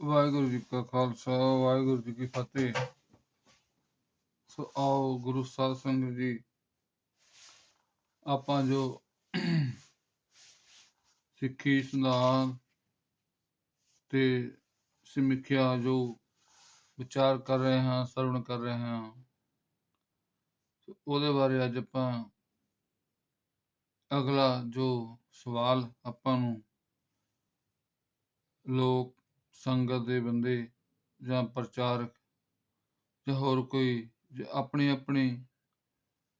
ਵਾਹਿਗੁਰੂ ਜੀ ਕਾ ਖਾਲਸਾ, ਵਾਹਿਗੁਰੂ ਜੀ ਕੀ ਫਤਿਹ। ਸੋ ਆਓ ਗੁਰੂ ਸਾਧ ਸੰਗਤ ਜੀ, ਆਪਾਂ ਜੋ ਸਿੱਖੀ ਸਿਧਾਂਤ ਤੇ ਸਮੀਖਿਆ ਜੋ ਵਿਚਾਰ ਕਰ ਰਹੇ ਹਾਂ, ਸਰਵਣ ਕਰ ਰਹੇ ਹਾਂ ਉਹਦੇ ਬਾਰੇ ਅੱਜ ਆਪਾਂ ਅਗਲਾ ਜੋ ਸਵਾਲ ਆਪਾਂ ਨੂੰ ਲੋਕ ਸੰਗਤ ਦੇ ਬੰਦੇ ਜਾਂ ਪ੍ਰਚਾਰਕ ਜਾਂ ਹੋਰ ਕੋਈ ਆਪਣੀ ਆਪਣੀ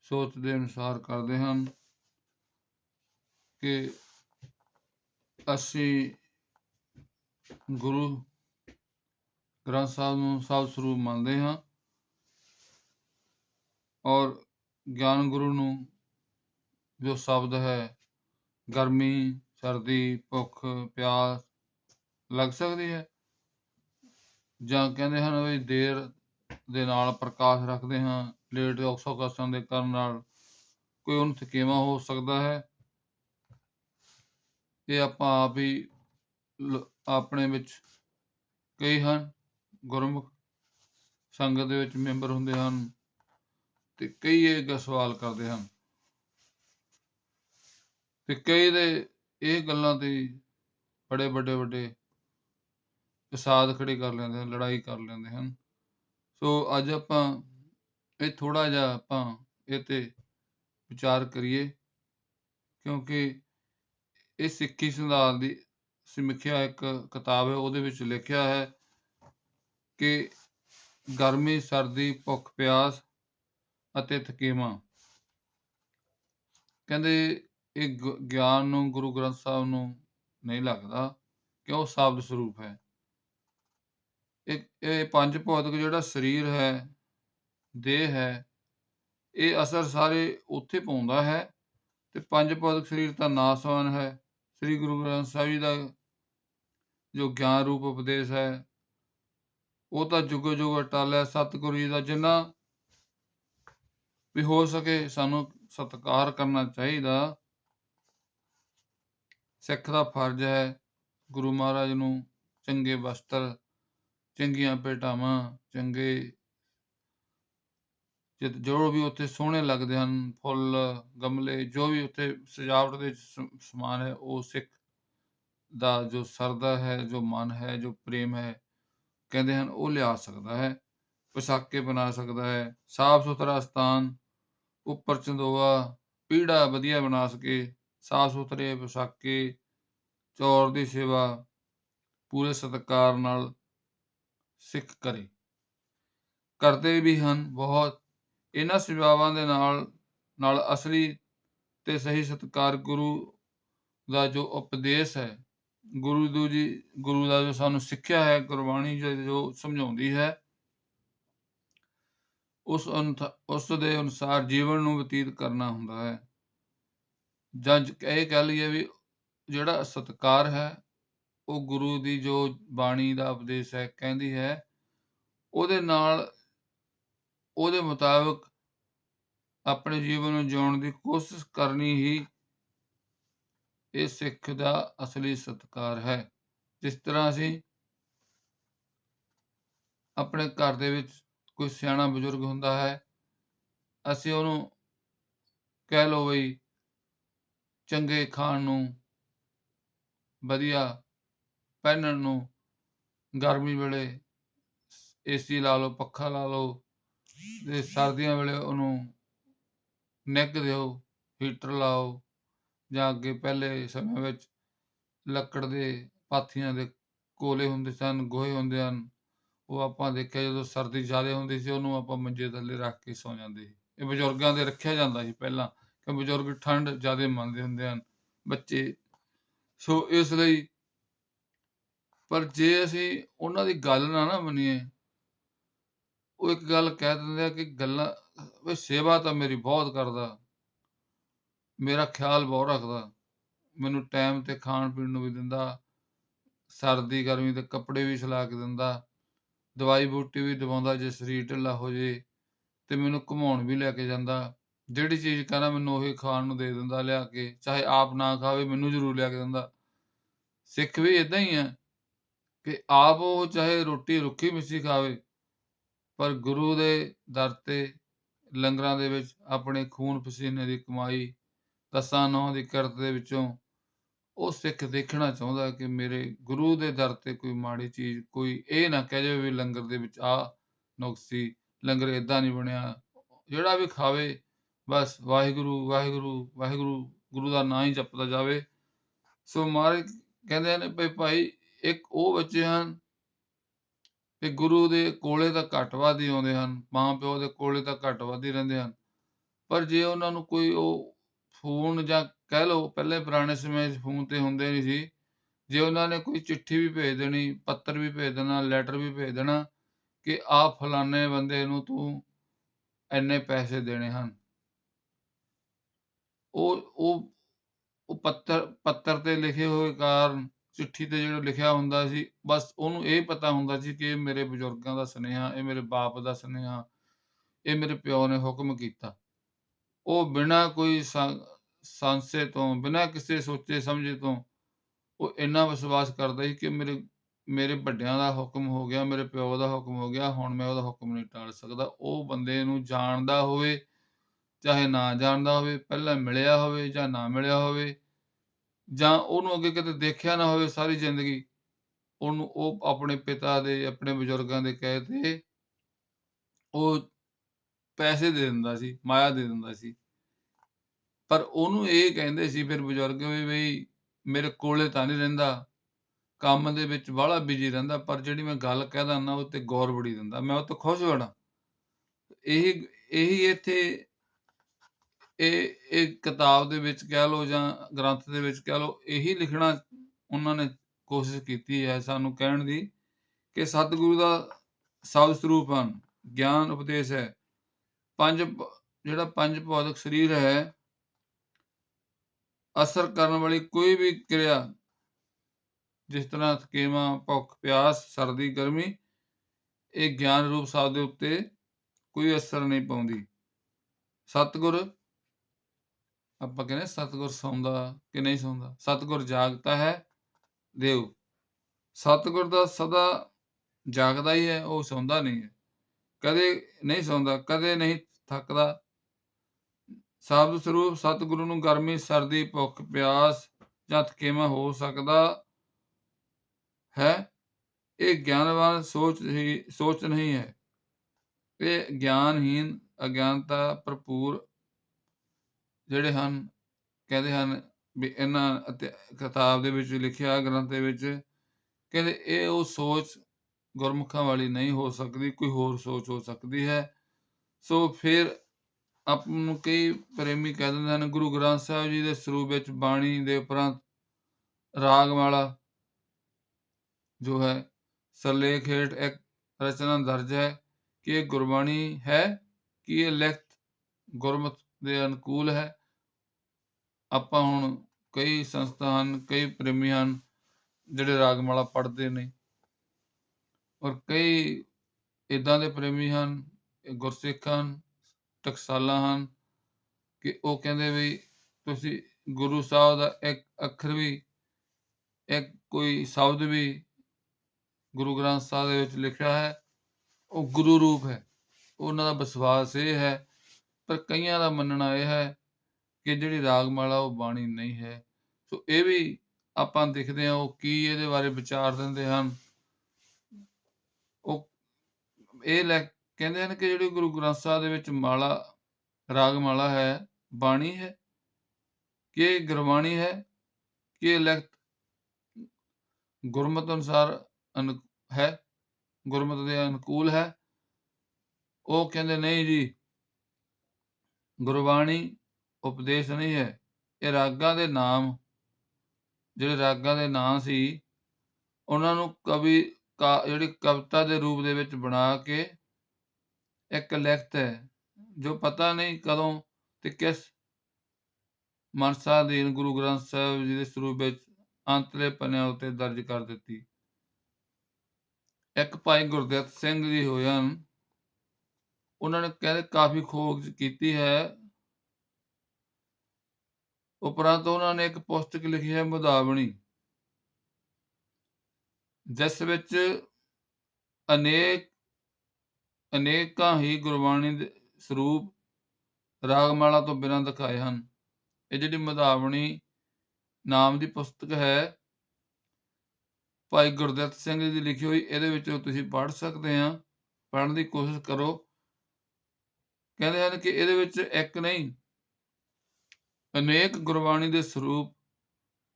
ਸੋਚ ਦੇ ਅਨੁਸਾਰ ਕਰਦੇ ਹਨ ਕਿ ਅਸੀਂ ਗੁਰੂ ਗ੍ਰੰਥ ਸਾਹਿਬ ਨੂੰ ਸਭ ਸਰੂਪ ਮੰਨਦੇ ਹਾਂ ਔਰ ਗਿਆਨ ਗੁਰੂ ਨੂੰ ਜੋ ਸ਼ਬਦ ਹੈ, ਗਰਮੀ, ਸਰਦੀ, ਭੁੱਖ, ਪਿਆਸ ਲੱਗ ਸਕਦੀ ਹੈ? ਜਾਂ ਕਹਿੰਦੇ ਹਨ ਵੀ ਦੇਰ ਦੇ ਨਾਲ ਪ੍ਰਕਾਸ਼ ਰੱਖਦੇ ਹਾਂ, ਲੇਟ ਆਕਸੋਕਸਨ ਦੇ ਕਰਨ ਨਾਲ ਕੋਈ ਉਹਨੂੰ ਥਕੇਵਾ ਹੋ ਸਕਦਾ ਹੈ? ਇਹ ਆਪਾਂ ਆਪ ਹੀ ਆਪਣੇ ਵਿੱਚ ਕਈ ਹਨ। ਗੁਰਮੁਖ ਸੰਗਤ ਦੇ ਵਿੱਚ ਮੈਂਬਰ ਹੁੰਦੇ ਹਨ ਤੇ ਕਈ ਇਹ ਗ- ਸਵਾਲ ਕਰਦੇ ਹਨ। ਤੇ ਕਈ ਦੇ ਇਹ ਗੱਲਾਂ ਤੇ ਬੜੇ ਵੱਡੇ ਵੱਡੇ ਫਸਾਦ ਖੜੇ ਕਰ ਲੈਂਦੇ ਹਨ, ਲੜਾਈ ਕਰ ਲੈਂਦੇ ਹਨ। ਸੋ ਅੱਜ ਆਪਾਂ ਇਹ ਥੋੜਾ ਜਿਹਾ ਆਪਾਂ ਇਹ ਤੇ ਵਿਚਾਰ ਕਰੀਏ, ਕਿਉਂਕਿ ਇਹ ਸਿੱਖੀ ਸਿਧਾਂਤ ਦੀ ਸਮੀਖਿਆ ਇੱਕ ਕਿਤਾਬ ਹੈ, ਉਹਦੇ ਵਿੱਚ ਲਿਖਿਆ ਹੈ ਕਿ ਗਰਮੀ, ਸਰਦੀ, ਭੁੱਖ, ਪਿਆਸ ਅਤੇ ਥਕੇਵਾਂ ਕਹਿੰਦੇ ਇਹ ਗ- ਗਿਆਨ ਨੂੰ, ਗੁਰੂ ਗ੍ਰੰਥ ਸਾਹਿਬ ਨੂੰ ਨਹੀਂ ਲੱਗਦਾ ਕਿ ਉਹ ਸ਼ਬਦ ਸਰੂਪ ਹੈ। ਇਹ ਇਹ ਪੰਜ ਭੌਤਿਕ ਜਿਹੜਾ ਸਰੀਰ ਹੈ, ਦੇਹ ਹੈ, ਇਹ ਅਸਰ ਸਾਰੇ ਉੱਥੇ ਪਾਉਂਦਾ ਹੈ ਤੇ ਪੰਜ ਭੌਤਿਕ ਸਰੀਰ ਤਾਂ ਨਾਸਵਾਨ ਹੈ। ਸ੍ਰੀ ਗੁਰੂ ਗ੍ਰੰਥ ਸਾਹਿਬ ਜੀ ਦਾ ਜੋ ਗਿਆਨ ਰੂਪ ਉਪਦੇਸ਼ ਹੈ, ਉਹ ਤਾਂ ਜੁਗੋ ਜੁਗ ਅਟਲ ਹੈ। ਸਤਿਗੁਰੂ ਜੀ ਦਾ ਜਿੰਨਾ ਵੀ ਹੋ ਸਕੇ ਸਾਨੂੰ ਸਤਿਕਾਰ ਕਰਨਾ ਚਾਹੀਦਾ। ਸਿੱਖ ਦਾ ਫਰਜ਼ ਹੈ ਗੁਰੂ ਮਹਾਰਾਜ ਨੂੰ ਚੰਗੇ ਵਸਤਰ ਚੰਗੀਆਂ ਭੇਟਾਵਾਂ, ਚੰਗੇ ਜੋ ਵੀ ਉੱਥੇ ਸੋਹਣੇ ਲੱਗਦੇ ਹਨ, ਫੁੱਲ, ਗਮਲੇ, ਜੋ ਵੀ ਉੱਥੇ ਸਜਾਵਟ ਦੇ ਸਮਾਨ ਹੈ, ਉਹ ਸਿੱਖ ਦਾ ਜੋ ਸਰਦਾ ਹੈ, ਜੋ ਮਨ ਹੈ, ਜੋ ਪ੍ਰੇਮ ਹੈ, ਕਹਿੰਦੇ ਹਨ, ਉਹ ਲਿਆ ਸਕਦਾ ਹੈ, ਪਸ਼ਾਕੇ ਬਣਾ ਸਕਦਾ ਹੈ, ਸਾਫ਼ ਸੁਥਰਾ ਸਥਾਨ, ਉੱਪਰ ਚੰਦੋਆ, ਪੀੜਾ ਵਧੀਆ ਬਣਾ ਸਕੇ, ਸਾਫ਼ ਸੁਥਰੇ ਪਸ਼ਾਕੇ, ਚੌਰ ਦੀ ਸੇਵਾ, ਪੂਰੇ ਸਤਿਕਾਰ ਨਾਲ ਸਿੱਖ ਕਰੇ। ਕਰਦੇ ਵੀ ਹਨ ਬਹੁਤ। ਇਹਨਾਂ ਸੇਵਾਵਾਂ ਦੇ ਨਾਲ ਨਾਲ ਅਸਲੀ ਤੇ ਸਹੀ ਸਤਿਕਾਰ ਗੁਰੂ ਦਾ ਜੋ ਉਪਦੇਸ਼ ਹੈ, ਗੁਰੂ ਦੂ ਜੀ ਗੁਰੂ ਦਾ ਜੋ ਸਾਨੂੰ ਸਿੱਖਿਆ ਹੈ, ਗੁਰਬਾਣੀ ਜੋ ਸਮਝਾਉਂਦੀ ਹੈ, ਉਸ ਅਨੁਥ- ਉਸ ਦੇ ਅਨੁਸਾਰ ਜੀਵਨ ਨੂੰ ਬਤੀਤ ਕਰਨਾ ਹੁੰਦਾ ਹੈ। ਜਾਂ, ਇਹ ਕਹਿ ਲਈਏ ਵੀ ਜਿਹੜਾ ਸਤਿਕਾਰ ਹੈ ਉਹ ਗੁਰੂ ਦੀ ਜੋ ਬਾਣੀ ਦਾ ਉਪਦੇਸ਼ ਹੈ, ਕਹਿੰਦੀ ਹੈ, ਉਹਦੇ ਨਾਲ ਉਹਦੇ ਮੁਤਾਬਕ ਆਪਣੇ ਜੀਵਨ ਨੂੰ ਜਿਉਣ ਦੀ ਕੋਸ਼ਿਸ਼ ਕਰਨੀ ਹੀ ਇਹ ਸਿੱਖ ਦਾ ਅਸਲੀ ਸਤਿਕਾਰ ਹੈ। ਜਿਸ ਤਰ੍ਹਾਂ ਅਸੀਂ ਆਪਣੇ ਘਰ ਦੇ ਵਿੱਚ ਕੋਈ ਸਿਆਣਾ ਬਜ਼ੁਰਗ ਹੁੰਦਾ ਹੈ, ਅਸੀਂ ਉਹਨੂੰ ਕਹਿ ਲਓ ਬਈ, ਚੰਗੇ ਖਾਣ ਨੂੰ ਵਧੀਆ ਪਹਿਨਣ ਨੂੰ, ਗਰਮੀ ਵੇਲੇ ਏਸੀ ਲਾ ਲਓ, ਪੱਖਾ ਲਾ ਲਓ ਤੇ ਸਰਦੀਆਂ ਵੇਲੇ ਉਹਨੂੰ ਨਿੱਘ ਦਿਓ ਹੀਟਰ ਲਾਓ ਜਾਂ ਅੱਗੇ ਪਹਿਲੇ ਸਮੇਂ ਵਿੱਚ ਲੱਕੜ ਦੇ ਪਾਥੀਆਂ ਦੇ ਕੋਲੇ ਹੁੰਦੇ ਸਨ, ਗੋਹੇ ਹੁੰਦੇ ਹਨ, ਉਹ ਆਪਾਂ ਦੇਖਿਆ ਜਦੋਂ ਸਰਦੀ ਜ਼ਿਆਦਾ ਹੁੰਦੀ ਸੀ, ਉਹਨੂੰ ਆਪਾਂ ਮੰਜੇ ਥੱਲੇ ਰੱਖ ਕੇ ਸੌ ਜਾਂਦੇ ਸੀ। ਇਹ ਬਜ਼ੁਰਗਾਂ ਦੇ ਰੱਖਿਆ ਜਾਂਦਾ ਸੀ ਪਹਿਲਾਂ, ਕਿ ਬਜ਼ੁਰਗ ਠੰਡ ਜ਼ਿਆਦਾ ਮੰਨਦੇ ਹੁੰਦੇ ਹਨ ਬੱਚੇ। ਸੋ ਇਸ ਲਈ ਪਰ ਜੇ ਅਸੀਂ ਉਹਨਾਂ ਦੀ ਗੱਲ ਨਾ ਨਾ ਮੰਨੀਏ, ਉਹ ਇੱਕ ਗੱਲ ਕਹਿ ਦਿੰਦੇ ਆ ਕਿ ਗੱਲਾਂ, ਵੀ ਸੇਵਾ ਤਾਂ ਮੇਰੀ ਬਹੁਤ ਕਰਦਾ, ਮੇਰਾ ਖਿਆਲ ਬਹੁਤ ਰੱਖਦਾ, ਮੈਨੂੰ ਟਾਈਮ ਤੇ ਖਾਣ ਪੀਣ ਨੂੰ ਵੀ ਦਿੰਦਾ, ਸਰਦੀ ਗਰਮੀ ਦੇ ਕੱਪੜੇ ਵੀ ਸਿਲਾ ਕੇ ਦਿੰਦਾ, ਦਵਾਈ ਬੂਟੀ ਵੀ ਦਵਾਉਂਦਾ ਜੇ ਸਰੀਰ ਢਿੱਲਾ ਹੋ ਜੇ ਤੇ ਮੈਨੂੰ ਘੁਮਾਉਣ ਵੀ ਲੈ ਕੇ ਜਾਂਦਾ, ਜਿਹੜੀ ਚੀਜ਼ ਕਹਿੰਦਾ ਮੈਨੂੰ ਉਹੀ ਖਾਣ ਨੂੰ ਦੇ ਦਿੰਦਾ ਲਿਆ ਕੇ, ਚਾਹੇ ਆਪ ਨਾ ਖਾਵੇ ਮੈਨੂੰ ਜ਼ਰੂਰ ਲਿਆ ਕੇ ਦਿੰਦਾ। ਸਿੱਖ ਵੀ ਇਦਾਂ ਹੀ ਆ। ਕਿ ਆਪ ਉਹ ਚਾਹੇ ਰੋਟੀ ਰੁੱਖੀ ਮਿੱਸੀ ਖਾਵੇ, ਪਰ ਗੁਰੂ ਦੇ ਦਰ ਤੇ ਲੰਗਰਾਂ ਦੇ ਵਿੱਚ ਆਪਣੇ ਖੂਨ ਪਸੀਨੇ ਦੀ ਕਮਾਈ, ਦਸਾਂ ਨੌ ਦੀ ਕਿਰਤ ਦੇ ਵਿੱਚੋਂ ਉਹ ਸਿੱਖ ਦੇਖਣਾ ਚਾਹੁੰਦਾ ਕਿ ਮੇਰੇ ਗੁਰੂ ਦੇ ਦਰ ਤੇ ਕੋਈ ਮਾੜੀ ਚੀਜ਼, ਕੋਈ ਇਹ ਨਾ ਕਹਿ ਜਾਵੇ ਵੀ ਲੰਗਰ ਦੇ ਵਿੱਚ ਆ ਨੁਕਸੀ ਲੰਗਰ ਇਦਾਂ ਨਹੀਂ ਬਣਿਆ, ਜਿਹੜਾ ਵੀ ਖਾਵੇ, ਬਸ ਵਾਹਿਗੁਰੂ ਵਾਹਿਗੁਰੂ ਵਾਹਿਗੁਰੂ, ਗੁਰੂ ਦਾ ਨਾਂ ਹੀ ਜਪਦਾ ਜਾਵੇ। ਸੋ ਮਹਾਰਾਜ ਕਹਿੰਦੇ ਨੇ ਭਈ ਭਾਈ ਇੱਕ ਉਹ ਬੱਚੇ ਹਨ ਕਿ ਗੁਰੂ ਦੇ ਕੋਲੇ ਤਾਂ ਘੱਟ ਵੱਧ ਹੀ ਆਉਂਦੇ ਹਨ, ਮਾਂ ਪਿਓ ਦੇ ਕੋਲੇ ਤਾਂ ਘੱਟ ਵੱਧ ਹੀ ਰਹਿੰਦੇ ਹਨ। ਪਰ ਜੇ ਉਹਨਾਂ ਨੂੰ ਕੋਈ ਉਹ ਫੋਨ ਜਾਂ ਕਹਿ ਲਓ ਪਹਿਲੇ ਪੁਰਾਣੇ ਸਮੇਂ 'ਚ ਫੋਨ ਤੇ ਹੁੰਦੇ ਨਹੀਂ ਸੀ, ਜੇ ਉਹਨਾਂ ਨੇ ਕੋਈ ਚਿੱਠੀ ਵੀ ਭੇਜ ਦੇਣੀ, ਪੱਤਰ ਵੀ ਭੇਜ ਦੇਣਾ, ਲੈਟਰ ਵੀ ਭੇਜ ਦੇਣਾ ਕਿ ਆ ਫਲਾਣੇ ਬੰਦੇ ਨੂੰ ਤੂੰ ਇੰਨੇ ਪੈਸੇ ਦੇਣੇ ਹਨ। ਉਹ ਉਹ ਉਹ ਪੱਤਰ ਪੱਤਰ ਤੇ ਲਿਖੇ ਹੋਏ ਕਾਰਨ ਚਿੱਠੀ ਤੇ ਜਿਹੜਾ ਲਿਖਿਆ ਹੁੰਦਾ ਸੀ, ਬਸ ਉਹਨੂੰ ਇਹ ਪਤਾ ਹੁੰਦਾ ਸੀ ਕਿ ਇਹ ਮੇਰੇ ਬਜ਼ੁਰਗਾਂ ਦਾ ਸੁਨੇਹਾ, ਇਹ ਮੇਰੇ ਬਾਪ ਦਾ ਸੁਨੇਹਾ, ਇਹ ਮੇਰੇ ਪਿਓ ਨੇ ਹੁਕਮ ਕੀਤਾ। ਉਹ ਬਿਨਾਂ ਕੋਈ ਸੰਸ਼ੇ ਤੋਂ, ਬਿਨਾਂ ਕਿਸੇ ਸੋਚੇ ਸਮਝੇ ਤੋਂ ਉਹ ਇੰਨਾ ਵਿਸ਼ਵਾਸ ਕਰਦਾ ਸੀ ਕਿ ਮੇਰੇ ਮੇਰੇ ਵੱਡਿਆਂ ਦਾ ਹੁਕਮ ਹੋ ਗਿਆ, ਮੇਰੇ ਪਿਓ ਦਾ ਹੁਕਮ ਹੋ ਗਿਆ, ਹੁਣ ਮੈਂ ਉਹਦਾ ਹੁਕਮ ਨਹੀਂ ਟਾਲ ਸਕਦਾ। ਉਹ ਬੰਦੇ ਨੂੰ ਜਾਣਦਾ ਹੋਵੇ, ਚਾਹੇ ਨਾ ਜਾਣਦਾ ਹੋਵੇ, ਪਹਿਲਾਂ ਮਿਲਿਆ ਹੋਵੇ ਜਾਂ ਨਾ ਮਿਲਿਆ ਹੋਵੇ ਜਾਂ ਉਹਨੂੰ ਅੱਗੇ ਕਿਤੇ ਦੇਖਿਆ ਨਾ ਹੋਵੇ ਸਾਰੀ ਜ਼ਿੰਦਗੀ, ਉਹਨੂੰ ਉਹ ਆਪਣੇ ਪਿਤਾ ਦੇ, ਆਪਣੇ ਬਜ਼ੁਰਗਾਂ ਦੇ ਕਹੇ ਤੇ ਉਹ ਪੈਸੇ ਦੇ ਦਿੰਦਾ ਸੀ, ਮਾਇਆ ਦੇ ਦਿੰਦਾ ਸੀ। ਪਰ ਉਹਨੂੰ ਇਹ ਕਹਿੰਦੇ ਸੀ ਫਿਰ ਬਜ਼ੁਰਗ ਵੀ ਬਈ ਮੇਰੇ ਕੋਲੇ ਤਾਂ ਨਹੀਂ ਰਹਿੰਦਾ, ਕੰਮ ਦੇ ਵਿੱਚ ਬਾਹਲਾ ਬਿਜ਼ੀ ਰਹਿੰਦਾ, ਪਰ ਜਿਹੜੀ ਮੈਂ ਗੱਲ ਕਹਿਦਾ ਨਾ, ਉਹ ਤੇ ਗੌਰ ਬੜੀ ਦਿੰਦਾ। ਮੈਂ ਉਹ ਤੋਂ ਖੁਸ਼ ਹੋਣਾ। ਇਹੀ ਇਹੀ ਇੱਥੇ ਇਹ ਇਹ ਕਿਤਾਬ ਦੇ ਵਿੱਚ ਕਹਿ ਲਓ ਜਾਂ ਗ੍ਰੰਥ ਦੇ ਵਿੱਚ ਕਹਿ ਲਓ, ਇਹੀ ਲਿਖਣਾ ਉਹਨਾਂ ਨੇ ਕੋਸ਼ਿਸ਼ ਕੀਤੀ ਹੈ ਸਾਨੂੰ ਕਹਿਣ ਦੀ ਕਿ ਸਤਿਗੁਰੂ ਦਾ ਸਭ ਸਰੂਪ ਹਨ, ਗਿਆਨ ਉਪਦੇਸ਼ ਹੈ। ਪੰਜ ਜਿਹੜਾ ਪੰਜ ਭੌਤਿਕ ਸਰੀਰ ਹੈ, ਅਸਰ ਕਰਨ ਵਾਲੀ ਕੋਈ ਵੀ ਕਿਰਿਆ, ਜਿਸ ਤਰ੍ਹਾਂ ਥਕੇਵਾਂ ਭੁੱਖ, ਪਿਆਸ, ਸਰਦੀ, ਗਰਮੀ, ਇਹ ਗਿਆਨ ਰੂਪ ਸਾਧ ਦੇ ਉੱਤੇ ਕੋਈ ਅਸਰ ਨਹੀਂ ਪਾਉਂਦੀ। ਸਤਿਗੁਰ ਆਪਾਂ ਕਹਿੰਦੇ ਸਤਿਗੁਰ ਸੌਂਦਾ ਕਿ ਨਹੀਂ ਸੌਂਦਾ? ਸਤਿਗੁਰ ਜਾਗਦਾ ਹੈ, ਦੇਵ। ਸਤਿਗੁਰ ਦਾ ਸਦਾ ਜਾਗਦਾ ਹੀ ਹੈ, ਉਹ ਸੌਂਦਾ ਨਹੀਂ ਹੈ। ਕਦੇ ਨਹੀਂ ਸੌਂਦਾ, ਕਦੇ ਨਹੀਂ ਥੱਕਦਾ। ਸ਼ਬਦ ਸਰੂਪ ਸਤਿਗੁਰੂ ਨੂੰ ਗਰਮੀ, ਸਰਦੀ, ਭੁੱਖ, ਪਿਆਸ ਜਾਂ ਥਕੇਵਾਂ ਹੋ ਸਕਦਾ ਹੈ? ਇਹ ਗਿਆਨਵਾਨ ਸੋਚ ਹੀ, ਸੋਚ ਨਹੀਂ ਹੈ। ਇਹ ਗਿਆਨਹੀਨ ਅਗਿਆਨਤਾ ਭਰਪੂਰ ਜਿਹੜੇ ਹਨ, ਕਹਿੰਦੇ ਹਨ ਵੀ ਇਹਨਾਂ ਅਤੇ ਕਿਤਾਬ ਦੇ ਵਿੱਚ ਲਿਖਿਆ ਗ੍ਰੰਥ ਦੇ ਵਿੱਚ ਕਹਿੰਦੇ ਇਹ ਉਹ ਸੋਚ ਗੁਰਮੁਖਾਂ ਵਾਲੀ ਨਹੀਂ ਹੋ ਸਕਦੀ, ਕੋਈ ਹੋਰ ਸੋਚ ਹੋ ਸਕਦੀ ਹੈ। ਸੋ ਫਿਰ ਆਪ ਨੂੰ ਕਈ ਪ੍ਰੇਮੀ ਕਹਿ ਦਿੰਦੇ ਹਨ, ਗੁਰੂ ਗ੍ਰੰਥ ਸਾਹਿਬ ਜੀ ਦੇ ਸਰੂਪ ਵਿੱਚ ਬਾਣੀ ਦੇ ਉਪਰੰਤ ਰਾਗ ਵਾਲਾ ਜੋ ਹੈ, ਸਰਲੇਖ ਹੇਠ ਇੱਕ ਰਚਨਾ ਦਰਜ ਹੈ ਕਿ ਇਹ ਗੁਰਬਾਣੀ ਹੈ ਕਿ ਇਹ ਲਿਖਤ ਗੁਰਮਤ ਦੇ ਅਨੁਕੂਲ ਹੈ। ਆਪਾਂ ਹੁਣ ਕਈ ਸੰਸਥਾ ਹਨ, ਕਈ ਪ੍ਰੇਮੀ ਹਨ, ਜਿਹੜੇ ਰਾਗਮਾਲਾ ਪੜ੍ਹਦੇ ਨੇ। ਔਰ ਕਈ ਇਦਾਂ ਦੇ ਪ੍ਰੇਮੀ ਹਨ ਗੁਰਸਿੱਖ ਹਨ, ਟਕਸਾਲਾਂ ਹਨ, ਕਿ ਉਹ ਕਹਿੰਦੇ ਵੀ ਤੁਸੀਂ ਗੁਰੂ ਸਾਹਿਬ ਦਾ ਇੱਕ ਅੱਖਰ ਵੀ, ਇੱਕ ਕੋਈ ਸ਼ਬਦ ਵੀ ਗੁਰੂ ਗ੍ਰੰਥ ਸਾਹਿਬ ਦੇ ਵਿੱਚ ਲਿਖਿਆ ਹੈ, ਉਹ ਗੁਰੂ ਰੂਪ ਹੈ। ਉਹਨਾਂ ਦਾ ਵਿਸ਼ਵਾਸ ਇਹ ਹੈ ਪਰ ਕਈਆਂ ਦਾ ਮੰਨਣਾ ਇਹ ਹੈ ਕਿ ਜਿਹੜੀ ਰਾਗਮਾਲਾ ਉਹ ਬਾਣੀ ਨਹੀਂ ਹੈ। ਸੋ ਇਹ ਵੀ ਆਪਾਂ ਦੇਖਦੇ ਹਾਂ ਉਹ ਕੀ ਇਹਦੇ ਬਾਰੇ ਵਿਚਾਰ ਦਿੰਦੇ ਹਨ। ਉਹ ਇਹ ਲੈ ਕਹਿੰਦੇ ਹਨ ਕਿ ਜਿਹੜੀ ਗੁਰੂ ਗ੍ਰੰਥ ਸਾਹਿਬ ਦੇ ਵਿੱਚ ਮਾਲਾ, ਰਾਗਮਾਲਾ ਹੈ, ਬਾਣੀ ਹੈ, ਕਿ ਗੁਰਬਾਣੀ ਹੈ, ਕਿ ਇਹ ਲਿਖਤ ਗੁਰਮਤਿ ਅਨੁਸਾਰ ਅਨੁ ਹੈ, ਗੁਰਮਤ ਦੇ ਅਨੁਕੂਲ ਹੈ। ਉਹ ਕਹਿੰਦੇ, ਨਹੀਂ ਜੀ ਗੁਰਬਾਣੀ ਉਪਦੇਸ਼ ਨਹੀਂ ਹੈ। ਇਹ ਰਾਗਾਂ ਦੇ ਨਾਮ, ਜਿਹੜੇ ਰਾਗਾਂ ਦੇ ਨਾਂ ਸੀ, ਉਹਨਾਂ ਨੂੰ ਕਵੀ ਕਾ, ਜਿਹੜੀ ਕਵਿਤਾ ਦੇ ਰੂਪ ਦੇ ਵਿੱਚ ਬਣਾ ਕੇ ਇੱਕ ਲਿਖਤ ਹੈ, ਜੋ ਪਤਾ ਨਹੀਂ ਕਦੋਂ ਤੇ ਕਿਸ ਮਨਸਾ ਅਧੀਨ ਗੁਰੂ ਗ੍ਰੰਥ ਸਾਹਿਬ ਜੀ ਦੇ ਸਰੂਪ ਵਿੱਚ ਅੰਤਲੇ ਪੰਨਿਆਂ ਉੱਤੇ ਦਰਜ ਕਰ ਦਿੱਤੀ। ਇੱਕ ਭਾਈ ਗੁਰਦਿੱਤ ਸਿੰਘ ਜੀ ਹੋਏ ਹਨ ਉਹਨਾਂ ਨੇ ਕਹਿੰਦੇ ਕਾਫੀ ਖੋਜ ਕੀਤੀ ਹੈ। ਉਪਰੰਤ ਉਹਨਾਂ ਨੇ ਇੱਕ ਪੁਸਤਕ ਲਿਖੀ ਹੈ ਮੁਦਾਵਣੀ। ਜਿਸ ਵਿੱਚ ਅਨੇਕ, ਅਨੇਕਾਂ ਹੀ ਗੁਰਬਾਣੀ ਦੇ ਸਰੂਪ ਰਾਗਮਾਲਾ ਤੋਂ ਬਿਨਾਂ ਦਿਖਾਏ ਹਨ। ਇਹ ਜਿਹੜੀ ਮਧਾਵਣੀ ਨਾਮ ਦੀ ਪੁਸਤਕ ਹੈ, ਭਾਈ ਗੁਰਦਿੱਤ ਸਿੰਘ ਜੀ ਦੀ ਲਿਖੀ ਹੋਈ, ਇਹਦੇ ਵਿੱਚੋਂ ਤੁਸੀਂ ਪੜ੍ਹ ਸਕਦੇ ਆ ਪੜ੍ਹਨ ਦੀ ਕੋਸ਼ਿਸ਼ ਕਰੋ। ਕਹਿੰਦੇ ਹਨ ਕਿ ਇਹਦੇ ਵਿੱਚ ਇੱਕ ਨਹੀਂ, ਅਨੇਕ ਗੁਰਬਾਣੀ ਦੇ ਸਰੂਪ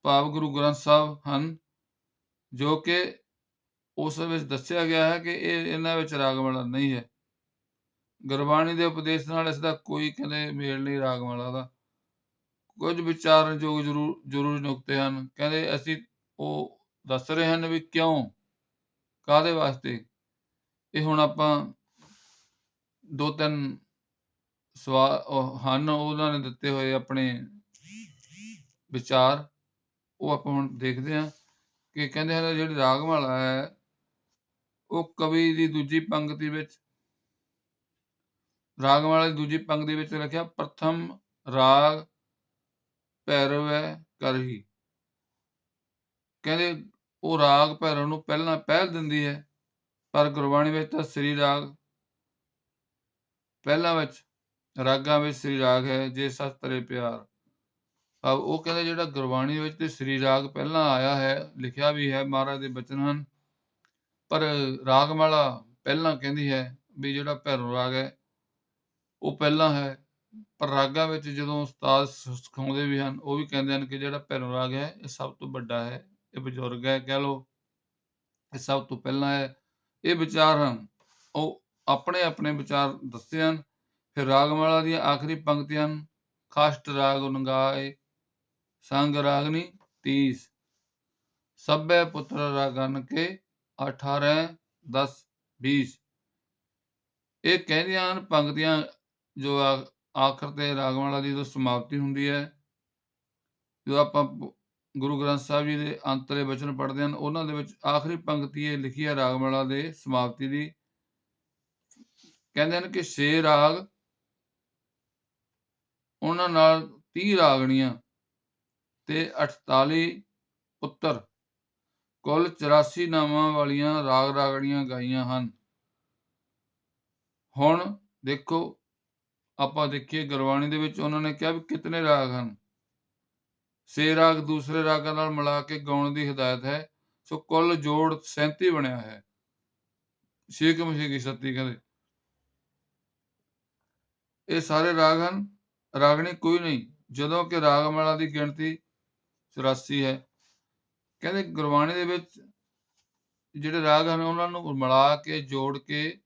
ਭਾਵ ਗੁਰੂ ਗ੍ਰੰਥ ਸਾਹਿਬ ਹਨ, ਜੋ ਕਿ ਉਸ ਵਿੱਚ ਦੱਸਿਆ ਗਿਆ ਹੈ ਕਿ ਇਹ ਇਹਨਾਂ ਵਿੱਚ ਰਾਗਮਾਲਾ ਨਹੀਂ ਹੈ। ਗੁਰਬਾਣੀ ਦੇ ਉਪਦੇਸ਼ ਨਾਲ ਇਸ ਦਾ ਕੋਈ ਕਹਿੰਦੇ ਮੇਲ ਨਹੀਂ ਰਾਗਮਾਲਾ ਦਾ। ਕੁਝ ਵਿਚਾਰਨਯੋਗ ਜ਼ਰੂਰ, ਜ਼ਰੂਰੀ ਨੁਕਤੇ ਹਨ। ਕਹਿੰਦੇ ਅਸੀਂ ਉਹ ਦੱਸ ਰਹੇ ਹਨ ਵੀ ਕਿਉਂ ਕਾਦੇ ਵਾਸਤੇ? ਇਹ ਹੁਣ ਆਪਾਂ ਦੋ ਤਿੰਨ ਹਨ ਉਹਨਾਂ ਨੇ ਦਿੱਤੇ ਹੋਏ ਆਪਣੇ ਵਿਚਾਰ। ਉਹ ਆਪਾਂ ਹੁਣ ਦੇਖਦੇ ਹਾਂ ਕਿ ਕਹਿੰਦੇ ਹਨ, ਜਿਹੜੀ ਰਾਗਮਾਲਾ ਹੈ, ਉਹ ਕਵੀ ਦੀ ਦੂਜੀ ਪੰਕਤੀ ਵਿੱਚ, ਰਾਗਮਾਲਾ ਦੀ ਦੂਜੀ ਪੰਕਤੀ ਵਿੱਚ ਲਿਖਿਆ ਪ੍ਰਥਮ ਰਾਗ ਭੈਰਵੈ ਕਰਹੀ। ਕਹਿੰਦੇ ਉਹ ਰਾਗ ਭੈਰਵ ਨੂੰ ਪਹਿਲਾਂ ਪਹਿਲ ਦਿੰਦੀ ਹੈ, ਪਰ ਗੁਰਬਾਣੀ ਵਿੱਚ ਤਾਂ ਸ੍ਰੀ ਰਾਗ ਪਹਿਲਾਂ ਵਿੱਚ ਰਾਗਾਂ ਵਿੱਚ ਸ੍ਰੀ ਰਾਗ ਹੈ, ਜੇ ਸਤ ਤਰੇ ਪਿਆਰ। ਆ ਉਹ ਕਹਿੰਦੇ ਜਿਹੜਾ ਗੁਰਬਾਣੀ ਵਿੱਚ ਤੇ ਸ੍ਰੀ ਰਾਗ ਪਹਿਲਾਂ ਆਇਆ ਹੈ, ਲਿਖਿਆ ਵੀ ਹੈ, ਮਹਾਰਾਜ ਦੇ ਬਚਨ ਹਨ, ਪਰ ਰਾਗਮਾਲਾ ਪਹਿਲਾਂ ਕਹਿੰਦੀ ਹੈ ਵੀ ਜਿਹੜਾ ਭੈਰੋ ਰਾਗ ਹੈ, ਉਹ ਪਹਿਲਾਂ ਹੈ, ਪਰ ਰਾਗਾਂ ਵਿੱਚ ਜਦੋਂ ਉਸਤਾਦ ਸਿਖਾਉਂਦੇ ਵੀ ਹਨ, ਉਹ ਵੀ ਕਹਿੰਦੇ ਹਨ ਕਿ ਜਿਹੜਾ ਭੈਰੋ ਰਾਗ ਹੈ, ਇਹ ਸਭ ਤੋਂ ਵੱਡਾ ਹੈ, ਇਹ ਬਜ਼ੁਰਗ ਹੈ, ਕਹਿ ਲੋ ਇਹ ਸਭ ਤੋਂ ਪਹਿਲਾਂ ਹੈ, ਇਹ ਵਿਚਾਰ ਹਨ। ਉਹ ਆਪਣੇ ਆਪਣੇ ਵਿਚਾਰ ਦੱਸਦੇ ਹਨ ਫਿਰ ਰਾਗਮਾਲਾ ਦੀਆਂ ਆਖਰੀ ਪੰਕਤੀਆਂ ਹਨ। ਖਾਸਟ ਰਾਗ ਉਨਗਾਏ ਸੰਗ ਰਾਗਨੀ 30 ਸਭੇ ਪੁੱਤਰ ਰਾਗਨ ਕੇ 18 10 20 ਇਹ ਕਹਿੰਦੀਆਂ ਹਨ ਪੰਕਤੀਆਂ ਜੋ ਆਖਰ ਤੇ ਰਾਗਮਾਲਾ ਦੀ ਜੋ ਸਮਾਪਤੀ ਹੁੰਦੀ ਹੈ, ਜੋ ਆਪਾਂ ਗੁਰੂ ਗ੍ਰੰਥ ਸਾਹਿਬ ਜੀ ਦੇ ਅੰਤਰੇ ਬਚਨ ਪੜ੍ਹਦੇ ਹਨ, ਉਹਨਾਂ ਦੇ ਵਿੱਚ ਆਖਰੀ ਪੰਕਤੀ ਇਹ ਲਿਖੀ ਹੈ ਰਾਗਮਾਲਾ ਦੇ ਸਮਾਪਤੀ ਦੀ। ਕਹਿੰਦੇ ਹਨ ਕਿ ਛੇ ਰਾਗ ਉਹਨਾਂ ਨਾਲ 30 ਰਾਗਣੀਆਂ ਤੇ 48 ਪੁੱਤਰ। ਕੁੱਲ 84 ਨਾਮਾਂ ਵਾਲੀਆਂ ਰਾਗ ਰਾਗਣੀਆਂ ਗਾਈਆਂ ਹਨ। ਹੁਣ ਦੇਖੋ, ਆਪਾਂ ਦੇਖੀਏ ਗੁਰਬਾਣੀ ਦੇ ਵਿੱਚ ਉਹਨਾਂ ਨੇ ਕਿਹਾ ਵੀ ਕਿਤਨੇ ਰਾਗ ਹਨ। ਸੇ ਰਾਗ ਦੂਸਰੇ ਰਾਗਾਂ ਨਾਲ ਮਿਲਾ ਕੇ ਗਾਉਣ ਦੀ ਹਦਾਇਤ ਹੈ। ਸੋ ਕੁੱਲ ਜੋੜ 37 ਬਣਿਆ ਹੈ। ਛੇ ਕਿ ਸੱਤੀ ਕਹਿੰਦੇ ਇਹ ਸਾਰੇ ਰਾਗ ਹਨ। ਰਾਗਣੀ ਕੋਈ ਨਹੀਂ। ਜਦੋਂ ਕਿ ਰਾਗਮਾਲਾ ਦੀ ਗਿਣਤੀ 84 ਹੈ। ਕਹਿੰਦੇ ਗੁਰਬਾਣੀ ਦੇ ਵਿੱਚ ਜਿਹੜੇ ਰਾਗ ਹਨ, ਉਹਨਾਂ ਨੂੰ ਮਿਲਾ ਕੇ, ਜੋੜ ਕੇ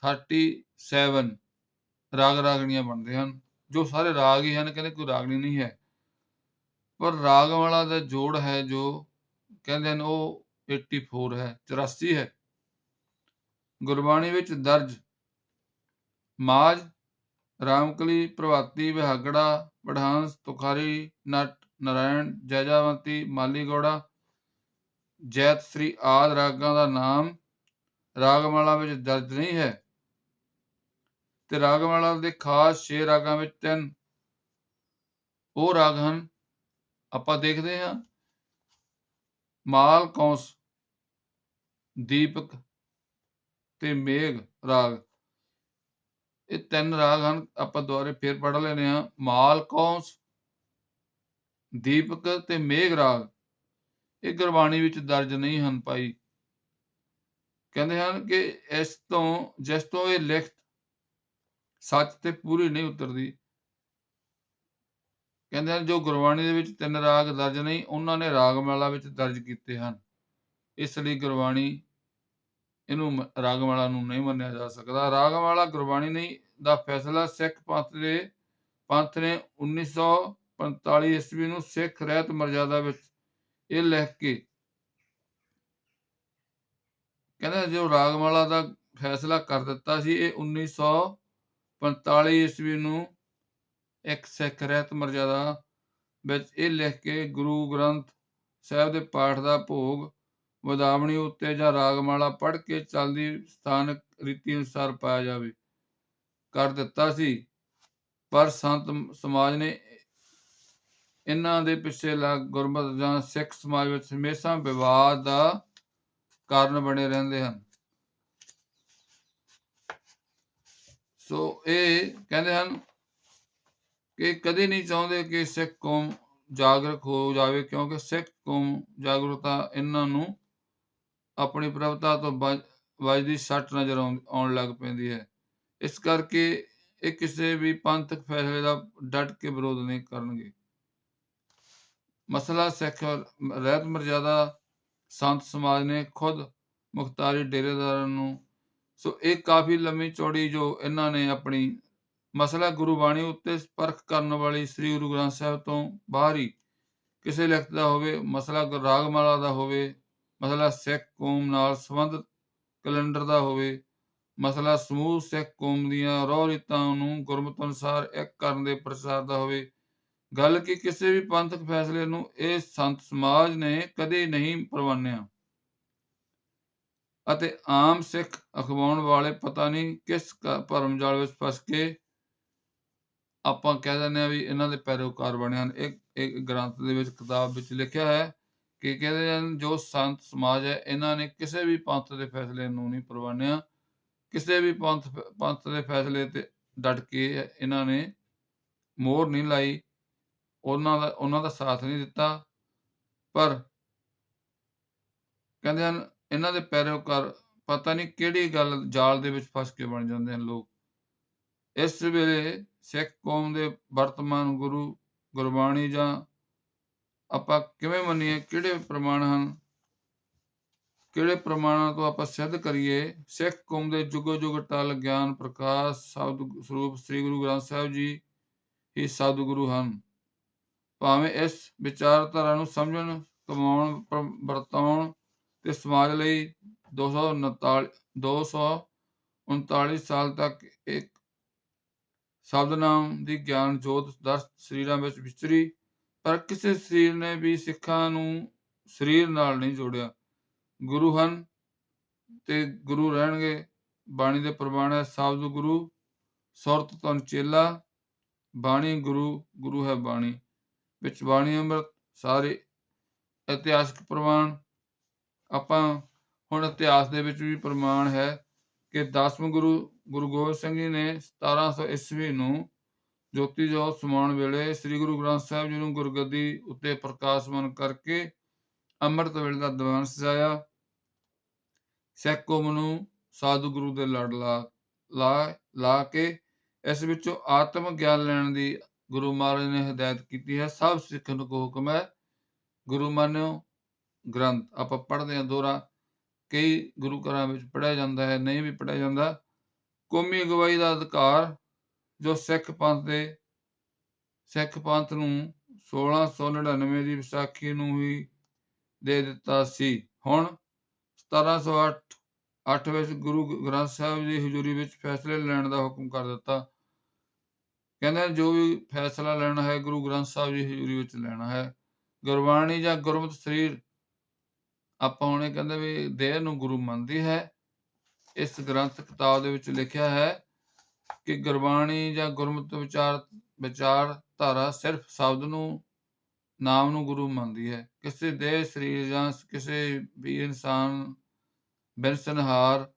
37 ਰਾਗ ਰਾਗਣੀਆਂ ਬਣਦੇ ਹਨ। ਜੋ ਸਾਰੇ ਰਾਗ ਹੀ ਹਨ, ਕਹਿੰਦੇ ਕੋਈ ਰਾਗਣੀ ਨਹੀਂ ਹੈ। ਪਰ ਰਾਗਮਾਲਾ ਦਾ ਜੋੜ ਹੈ, ਜੋ ਕਹਿੰਦੇ ਹਨ, ਉਹ 84 ਹੈ 84 ਹੈ। ਗੁਰਬਾਣੀ ਵਿੱਚ ਦਰਜ ਮਾਜ ਰਾਮਕਲੀ, ਪ੍ਰਭਾਤੀ, ਵਿਹਾਗੜਾ ਪੜਾਂਸ ਤੁਖਾਰੀ, ਨਟ, ਨਾਰਾਇਣ, ਜੈਜਾਵੰਤੀ, ਮਾਲੀਗੋੜਾ, ਜੈਤ ਸ੍ਰੀ ਆਦ ਰਾਗਾਂ ਦਾ ਨਾਮ ਰਾਗਮਾਲਾ ਵਿੱਚ ਦਰਜ ਨਹੀਂ ਹੈ। ਤੇ ਰਾਗਮਾਲਾ ਦੇ ਖਾਸ 6 ਰਾਗਾਂ ਵਿੱਚ ਤਿੰਨ ਉਹ ਰਾਗ ਹਨ, ਆਪਾਂ ਦੇਖਦੇ ਹਾਂ। ਮਾਲ, ਕੌਂਸ, ਦੀਪਕ ਤੇ ਮੇਘ ਰਾਗ। ਇਹ ਤਿੰਨ ਰਾਗ ਹਨ, ਆਪਾਂ ਦੁਬਾਰੇ ਫੇਰ ਪੜ੍ਹ ਲੈਨੇ ਆ ਮਾਲ, ਕੌਂਸ, ਦੀਪਕ ਤੇ ਮੇਘ ਰਾਗ। ਇਹ ਗੁਰਬਾਣੀ ਵਿੱਚ ਦਰਜ ਨਹੀਂ ਹਨ ਭਾਈ। ਕਹਿੰਦੇ ਹਨ ਕਿ ਇਸ ਤੋਂ, ਜਿਸ ਤੋਂ ਇਹ ਲਿਖਤ ਸੱਚ ਤੇ ਪੂਰੀ ਨਹੀਂ ਉਤਰਦੀ। ਕਹਿੰਦੇ ਹਨ ਜੋ ਗੁਰਬਾਣੀ ਦੇ ਵਿੱਚ ਤਿੰਨ ਰਾਗ ਦਰਜ ਨਹੀਂ, ਉਹਨਾਂ ਨੇ ਰਾਗ ਮਾਲਾ ਵਿੱਚ ਦਰਜ ਕੀਤੇ ਹਨ। ਇਸ ਲਈ ਗੁਰਬਾਣੀ ਇਹਨੂੰ ਰਾਗਮਾਲਾ ਨੂੰ ਨਹੀਂ ਮੰਨਿਆ ਜਾ ਸਕਦਾ। ਰਾਗਮਾਲਾ ਗੁਰਬਾਣੀ ਨਹੀਂ, ਦਾ ਫੈਸਲਾ ਸਿੱਖ ਪੰਥ ਦੇ, ਪੰਥ ਨੇ 1945 ਈਸਵੀ ਨੂੰ ਸਿੱਖ ਰਹਿਤ ਮਰਜ਼ਾਦਾ ਵਿੱਚ ਇਹ ਲਿਖ ਕੇ ਕਹਿੰਦਾ ਜੋ ਰਾਗਮਾਲਾ ਦਾ ਫੈਸਲਾ ਕਰ ਦਿੱਤਾ ਸੀ, ਇਹ 1945 ਈਸਵੀ ਨੂੰ ਇੱਕ ਸਿੱਖ ਰਹਿਤ ਮਰਜ਼ਾਦਾ ਵਿੱਚ ਇਹ ਲਿਖ ਕੇ ਗੁਰੂ ਗ੍ਰੰਥ ਸਾਹਿਬ ਦੇ ਪਾਠ ਦਾ ਭੋਗ ਵਧਾਵਣੀ ਉੱਤੇ ਜਾਂ ਰਾਗਮਾਲਾ ਪੜ੍ਹ ਕੇ ਚੱਲਦੀ ਸਥਾਨਕ ਰੀਤੀ ਅਨੁਸਾਰ ਪਾਇਆ ਜਾਵੇ। ਕਰ ਦਿੱਤਾ ਸੀ, ਪਰ ਸੰਤ ਸਮਾਜ ਨੇ ਇਹਨਾਂ ਦੇ ਪਿੱਛੇ ਲੱਗ ਗੁਰਮਤਿ ਜਾਂ ਸਿੱਖ ਸਮਾਜ ਵਿੱਚ ਹਮੇਸ਼ਾ ਵਿਵਾਦ ਦਾ ਕਾਰਨ ਬਣੇ ਰਹਿੰਦੇ ਹਨ। ਸੋ ਇਹ ਕਹਿੰਦੇ ਹਨ ਕਿ ਕਦੇ ਨਹੀਂ ਚਾਹੁੰਦੇ ਕਿ ਸਿੱਖ ਕੌਮ ਜਾਗਰੂਕ ਹੋ ਜਾਵੇ, ਕਿਉਂਕਿ ਸਿੱਖ ਕੌਮ ਜਾਗਰੂਕਤਾ ਇਹਨਾਂ ਨੂੰ ਆਪਣੀ ਪ੍ਰਭਤਾ ਤੋਂ ਵੱਜ- ਵੱਜਦੀ ਸੱਟ ਨਜ਼ਰ ਆਉਣ ਆਉਣ ਲੱਗ ਪੈਂਦੀ ਹੈ। ਇਸ ਕਰਕੇ ਇਹ ਕਿਸੇ ਵੀ ਪੰਥਕ ਫੈਸਲੇ ਦਾ ਡਟ ਕੇ ਵਿਰੋਧ ਨਹੀਂ ਕਰਨਗੇ। ਮਸਲਾ ਸਿੱਖ ਰਹਿਤ ਮਰਜ਼ਾਦਾ ਸੰਤ ਸਮਾਜ ਨੇ ਖੁਦ ਮੁਖਤਾਰੀ ਡੇਰੇਦਾਰਾਂ ਨੂੰ, ਸੋ ਇਹ ਕਾਫੀ ਲੰਮੀ ਚੌੜੀ ਜੋ ਇਹਨਾਂ ਨੇ ਆਪਣੀ ਮਸਲਾ ਗੁਰੂ ਬਾਣੀ ਉੱਤੇ ਪਰਖ ਕਰਨ ਵਾਲੀ ਸ੍ਰੀ ਗੁਰੂ ਗ੍ਰੰਥ ਸਾਹਿਬ ਤੋਂ ਬਾਹਰ ਹੀ ਕਿਸੇ ਲਿਖਤ ਦਾ ਹੋਵੇ, ਮਸਲਾ ਰਾਗਮਾਲਾ ਦਾ ਹੋਵੇ ਮਸਲਾ ਸਿੱਖ ਕੌਮ ਨਾਲ ਸੰਬੰਧਿਤ ਕੈਲੰਡਰ ਦਾ ਹੋਵੇ, ਮਸਲਾ ਸਮੂਹ ਸਿੱਖ ਕੌਮ ਦੀਆਂ ਰੋਹ ਰੀਤਾਂ ਨੂੰ ਗੁਰਮਤ ਅਨੁਸਾਰ ਇੱਕ ਕਰਨ ਦੇ ਪ੍ਰਚਾਰ ਦਾ ਹੋਵੇ। ਗੱਲ ਕਿ ਕਿਸੇ ਵੀ ਪੰਥਕ ਫੈਸਲੇ ਨੂੰ ਇਹ ਸੰਤ ਸਮਾਜ ਨੇ ਕਦੇ ਨਹੀਂ ਪ੍ਰਵਾਨਿਆ। ਅਤੇ ਆਮ ਸਿੱਖ ਅਖਵਾਉਣ ਵਾਲੇ ਪਤਾ ਨਹੀਂ ਕਿਸ ਭਰਮ ਜਾਲ ਵਿੱਚ ਫਸ ਕੇ ਆਪਾਂ ਕਹਿ ਦਿੰਦੇ ਆ ਵੀ ਇਹਨਾਂ ਦੇ ਪੈਰੋਕਾਰ ਬਣੇ ਹਨ। ਇੱਕ ਇੱਕ ਗ੍ਰੰਥ ਦੇ ਵਿੱਚ ਕਿਤਾਬ ਵਿੱਚ ਲਿਖਿਆ ਹੈ ਕਿ ਕਹਿੰਦੇ ਹਨ, ਜੋ ਸੰਤ ਸਮਾਜ ਹੈ, ਇਹਨਾਂ ਨੇ ਕਿਸੇ ਵੀ ਪੰਥ ਦੇ ਫੈਸਲੇ ਨੂੰ ਨਹੀਂ ਪ੍ਰਵਾਨਿਆ। ਕਿਸੇ ਵੀ ਪੰਥ ਪੰਥ ਦੇ ਫੈਸਲੇ ਤੇ ਡਟ ਕੇ ਇਹਨਾਂ ਨੇ ਮੋਹਰ ਨਹੀਂ ਲਾਈ। ਉਹਨਾਂ ਦਾ ਉਹਨਾਂ ਦਾ ਸਾਥ ਨਹੀਂ ਦਿੱਤਾ। ਪਰ ਕਹਿੰਦੇ ਹਨ, ਇਹਨਾਂ ਦੇ ਪੈਰੋਕਾਰ ਪਤਾ ਨਹੀਂ ਕਿਹੜੀ ਗੱਲ ਜਾਲ ਦੇ ਵਿੱਚ ਫਸ ਕੇ ਬਣ ਜਾਂਦੇ ਹਨ ਲੋਕ। ਇਸ ਵੇਲੇ ਸਿੱਖ ਕੌਮ ਦੇ ਵਰਤਮਾਨ ਗੁਰੂ ਗੁਰਬਾਣੀ ਜਾਂ ਆਪਾਂ ਕਿਵੇਂ ਮੰਨੀਏ, ਕਿਹੜੇ ਪ੍ਰਮਾਣ ਹਨ? ਕਿਹੜੇ ਪ੍ਰਮਾਣਾਂ ਤੋਂ ਆਪਾਂ ਸਿੱਧ ਕਰੀਏ? ਸਿੱਖ ਕੌਮ ਦੇ ਜੁਗੋ ਜੁਗ ਟਲ ਗਿਆਨ ਪ੍ਰਕਾਸ਼ ਸ਼ਬਦ ਸਰੂਪ ਸ੍ਰੀ ਗੁਰੂ ਗ੍ਰੰਥ ਸਾਹਿਬ ਜੀ ਹੀ ਸਤਿਗੁਰੂ ਹਨ। ਭਾਵੇਂ ਇਸ ਵਿਚਾਰਧਾਰਾ ਨੂੰ ਸਮਝਣ, ਕਮਾਉਣ ਵਰਤਾਉਣ ਤੇ ਸਮਾਜ ਲਈ 239 239 ਸਾਲ ਤੱਕ ਇੱਕ ਸ਼ਬਦ ਨਾਮ ਦੀ ਗਿਆਨ ਜੋਤ ਦਰਸ਼, ਸਰੀਰਾਂ ਵਿੱਚ ਵਿਚਰੀ ਪਰ ਕਿਸੇ ਸਰੀਰ ਨੇ ਵੀ ਸਿੱਖਾਂ ਨੂੰ ਸਰੀਰ ਨਾਲ ਨਹੀਂ ਜੋੜਿਆ। ਗੁਰੂ ਹਨ ਤੇ ਗੁਰੂ ਰਹਿਣਗੇ। ਬਾਣੀ ਦੇ ਪ੍ਰਮਾਣ ਹੈ ਸ਼ਬਦ ਗੁਰੂ, ਸੁਰਤ ਤਨ ਚੇਲਾ, ਬਾਣੀ ਗੁਰੂ ਗੁਰੂ ਹੈ ਬਾਣੀ। ਵਿੱਚ ਬਾਣੀ ਅੰਮ੍ਰਿਤ, ਸਾਰੇ ਇਤਿਹਾਸਕ ਪ੍ਰਮਾਣ। ਆਪਾਂ ਹੁਣ ਇਤਿਹਾਸ ਦੇ ਵਿੱਚ ਵੀ ਪ੍ਰਮਾਣ ਹੈ ਕਿ ਦਸਵੇਂ ਗੁਰੂ ਗੁਰੂ ਗੋਬਿੰਦ ਸਿੰਘ ਜੀ ਨੇ 1700 ਈਸਵੀ ਨੂੰ ਜੋਤੀ ਜੋਤ ਸਮਾਉਣ ਵੇਲੇ ਸ੍ਰੀ ਗੁਰੂ ਗ੍ਰੰਥ ਸਾਹਿਬ ਜੀ ਨੂੰ ਗੁਰਗੱਦੀ ਉੱਤੇ ਪ੍ਰਕਾਸ਼ਮਾਨ ਕਰਕੇ ਅੰਮ੍ਰਿਤ ਵੇਲੇ ਦਾ ਦੀਵਾਨ ਸਜਾਇਆ। ਸਿੱਖ ਕੌਮ ਨੂੰ ਸਾਧੂ ਗੁਰੂ ਦੇ ਲੜ ਲਾ ਲਾ ਲਾ ਕੇ ਇਸ ਵਿੱਚੋਂ ਆਤਮ ਗਿਆਨ ਲੈਣ ਦੀ ਗੁਰੂ ਮਹਾਰਾਜ ਨੇ ਹਦਾਇਤ ਕੀਤੀ ਹੈ। ਸਭ ਸਿੱਖਾਂ ਨੂੰ ਹੁਕਮ ਹੈ। ਗੁਰੂ ਮਾਨਿਓ, ਗ੍ਰੰਥ ਆਪਾਂ ਪੜ੍ਹਦੇ ਹਾਂ ਦੋਰਾ ਕਈ ਗੁਰੂ ਘਰਾਂ ਵਿੱਚ ਪੜ੍ਹਿਆ ਜਾਂਦਾ ਹੈ, ਨਹੀਂ ਵੀ ਪੜ੍ਹਿਆ ਜਾਂਦਾ। ਕੌਮੀ ਅਗਵਾਈ ਦਾ ਅਧਿਕਾਰ ਜੋ ਸਿੱਖ ਪੰਥ ਦੇ, ਸਿੱਖ ਪੰਥ ਨੂੰ 1699 ਦੀ ਵਿਸਾਖੀ ਨੂੰ ਹੀ ਦੇ ਦਿੱਤਾ ਸੀ। ਹੁਣ 1708 ਅੱਠ ਵਿੱਚ ਗੁਰੂ ਗ੍ਰੰਥ ਸਾਹਿਬ ਜੀ ਹਜ਼ੂਰੀ ਵਿੱਚ ਫੈਸਲੇ ਲੈਣ ਦਾ ਹੁਕਮ ਕਰ ਦਿੱਤਾ। ਕਹਿੰਦੇ ਜੋ ਵੀ ਫੈਸਲਾ ਲੈਣਾ ਹੈ, ਗੁਰੂ ਗ੍ਰੰਥ ਸਾਹਿਬ ਜੀ ਹਜ਼ੂਰੀ ਵਿੱਚ ਲੈਣਾ ਹੈ। ਗੁਰਬਾਣੀ ਜਾਂ ਗੁਰਮਤਿ ਸਰੀਰ, ਆਪਾਂ ਹੁਣੇ ਕਹਿੰਦੇ ਵੀ ਦੇਹ ਨੂੰ ਗੁਰੂ ਮੰਨਦੀ ਹੈ। ਇਸ ਗ੍ਰੰਥ ਕਿਤਾਬ ਦੇ ਵਿੱਚ ਲਿਖਿਆ ਹੈ ਕਿ ਗੁਰਬਾਣੀ ਜਾਂ ਗੁਰਮਤਿ ਵਿਚਾਰ ਵਿਚਾਰ ਧਾਰਾ ਸਿਰਫ ਸ਼ਬਦ ਨੂੰ, ਨਾਮ ਨੂੰ ਗੁਰੂ ਮੰਨਦੀ ਹੈ। ਕਿਸੇ ਦੇਹ ਸਰੀਰ ਜਾਂ ਕਿਸੇ ਵੀ ਇਨਸਾਨ ਬਿਨਸਨਹਾਰ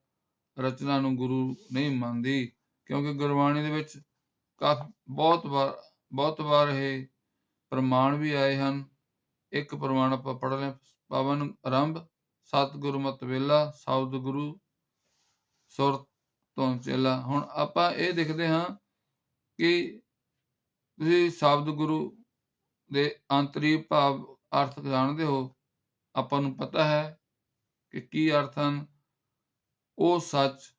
ਰਚਨਾ ਨੂੰ ਗੁਰੂ ਨਹੀਂ ਮੰਨਦੀ, ਕਿਉਂਕਿ ਗੁਰਬਾਣੀ ਦੇ ਵਿੱਚ ਕਾਫੀ, ਬਹੁਤ ਵਾਰ ਬਹੁਤ ਵਾਰ ਇਹ ਪ੍ਰਮਾਣ ਵੀ ਆਏ ਹਨ। ਇੱਕ ਪ੍ਰਮਾਣ ਆਪਾਂ ਪੜ੍ਹ ਲੈ ਪਵਨ ਆਰੰਭ ਸਤਿਗੁਰੂ ਮਤ ਵੇਲਾ, ਸ਼ਬਦ ਗੁਰੂ, ਸੁਰ ਤੋਂ ਹੁਣ ਆਪਾਂ ਇਹ ਦੇਖਦੇ ਹਾਂ ਕਿ ਤੁਸੀਂ ਸ਼ਬਦ ਗੁਰੂ ਦੇ ਅੰਤਰੀ ਭਾਵ ਅਰਥ ਜਾਣਦੇ ਹੋ। ਆਪਾਂ ਨੂੰ ਪਤਾ ਹੈ ਕਿ ਕੀ ਅਰਥ ਹਨ। ਉਹ ਸੱਚ,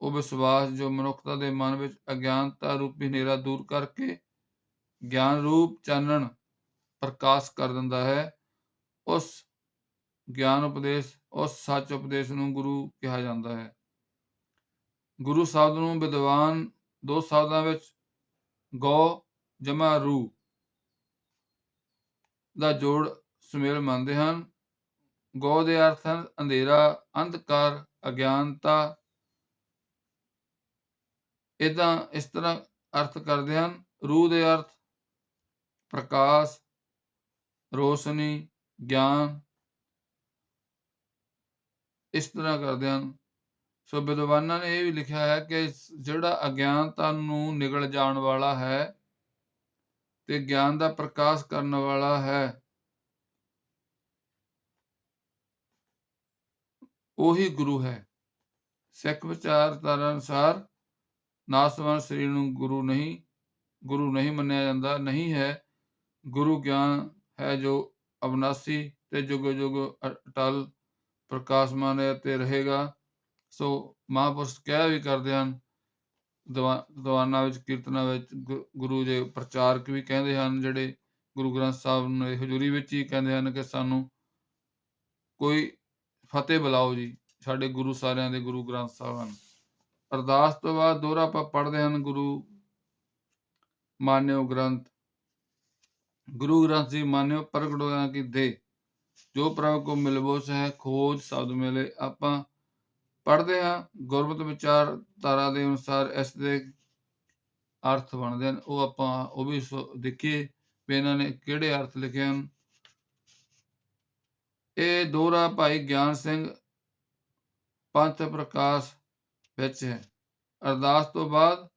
ਉਹ ਵਿਸ਼ਵਾਸ ਜੋ ਮਨੁੱਖਤਾ ਦੇ ਮਨ ਵਿੱਚ ਅਗਿਆਨਤਾ ਰੂਪੀ ਹਨੇਰਾ ਦੂਰ ਕਰਕੇ ਗਿਆਨ ਰੂਪ ਚਾਨਣ ਪ੍ਰਕਾਸ਼ ਕਰ ਦਿੰਦਾ ਹੈ। ਉਸ ਗਿਆਨ ਉਪਦੇਸ਼, ਉਸ ਸੱਚ ਉਪਦੇਸ਼ ਨੂੰ ਗੁਰੂ ਕਿਹਾ ਜਾਂਦਾ ਹੈ। ਗੁਰੂ ਸ਼ਬਦ ਨੂੰ ਵਿਦਵਾਨ ਦੋ ਸ਼ਬਦਾਂ ਵਿੱਚ ਗੋ ਜਮਾ ਰੂ ਦਾ ਜੋੜ ਸੁਮੇਲ ਮੰਨਦੇ ਹਨ। ਗੋ ਦੇ ਅਰਥ ਹਨ ਅੰਧੇਰਾ, ਅੰਧਕਾਰ, ਅਗਿਆਨਤਾ। ਇਦਾਂ ਇਸ ਤਰ੍ਹਾਂ ਅਰਥ ਕਰਦੇ ਹਨ। ਰੂਹ ਦੇ ਅਰਥ ਪ੍ਰਕਾਸ਼, ਰੋਸ਼ਨੀ, ਗਿਆਨ। ਇਸ ਤਰ੍ਹਾਂ ਕਰਦੇ ਹਨ। ਸੋ ਵਿਦਵਾਨਾਂ ਨੇ ਇਹ ਵੀ ਲਿਖਿਆ ਹੈ ਕਿ ਜਿਹੜਾ ਅਗਿਆਨਤਾ ਨੂੰ ਨਿਗਲ ਜਾਣ ਵਾਲਾ ਹੈ ਤੇ ਗਿਆਨ ਦਾ ਪ੍ਰਕਾਸ਼ ਕਰਨ ਵਾਲਾ ਹੈ, ਉਹੀ ਗੁਰੂ ਹੈ। ਸਿੱਖ ਵਿਚਾਰਧਾਰਾ ਅਨੁਸਾਰ ਨਾਸਵਾਨ ਸਰੀਰ ਨੂੰ ਗੁਰੂ ਨਹੀਂ ਗੁਰੂ ਨਹੀਂ ਮੰਨਿਆ ਜਾਂਦਾ, ਨਹੀਂ ਹੈ। ਗੁਰੂ ਗਿਆਨ ਹੈ ਜੋ ਅਬਨਾਸੀ ਤੇ ਜੁਗ ਜੁਗ ਅਟਲ ਪ੍ਰਕਾਸ਼ਮਾਨ ਤੇ ਰਹੇਗਾ। ਸੋ ਮਹਾਂਪੁਰਸ਼ ਕਹਿ ਵੀ ਕਰਦੇ ਹਨ, ਦੀਵਾ- ਦੀਵਾਨਾਂ ਵਿੱਚ, ਕੀਰਤਨਾਂ ਵਿੱਚ, ਗੁ- ਗੁਰੂ ਦੇ ਪ੍ਰਚਾਰਕ ਵੀ ਕਹਿੰਦੇ ਹਨ, ਜਿਹੜੇ ਗੁਰੂ ਗ੍ਰੰਥ ਸਾਹਿਬ ਨੂੰ ਹਜ਼ੂਰੀ ਵਿੱਚ ਹੀ ਕਹਿੰਦੇ ਹਨ ਕਿ ਸਾਨੂੰ ਕੋਈ ਫਤਿਹ ਬੁਲਾਓ ਜੀ, ਸਾਡੇ ਗੁਰੂ ਸਾਰਿਆਂ ਦੇ ਗੁਰੂ ਗ੍ਰੰਥ ਸਾਹਿਬ ਹਨ ਅਰਦਾਸ ਤੋਂ ਬਾਅਦ ਦੋਹਰਾ ਆਪਾਂ ਪੜ੍ਹਦੇ ਹਨ, ਗੁਰੂ ਮਾਨਿਓ ਗ੍ਰੰਥ। ਗੁਰੂ ਗ੍ਰੰਥ ਜੀ ਮਾਨਿਓ ਪ੍ਰਗਟ ਹੋਇਆ ਕਿ ਦੇ, ਜੋ ਪ੍ਰਭ ਕੋ ਮਿਲਬੋ ਸਹਿ ਖੋਜ ਸ਼ਬਦ ਮਿਲੇ, ਆਪਾਂ ਪੜ੍ਹਦੇ ਹਾਂ, ਗੁਰਮਤਿ ਵਿਚਾਰ ਧਾਰਾ ਦੇ ਅਨੁਸਾਰ ਇਸ ਦੇ ਅਰਥ ਬਣਦੇ ਹਨ। ਉਹ ਆਪਾਂ ਉਹ ਵੀ ਸੋ- ਦੇਖੀਏ ਵੀ ਇਹਨਾਂ ਨੇ ਕਿਹੜੇ ਅਰਥ ਲਿਖੇ ਹਨ। ਇਹ ਦੋਹਰਾ ਭਾਈ ਗਿਆਨ ਸਿੰਘ ਪੰਥ ਪ੍ਰਕਾਸ਼ ਵਿੱਚ ਹੈ। ਅਰਦਾਸ ਤੋਂ ਬਾਅਦ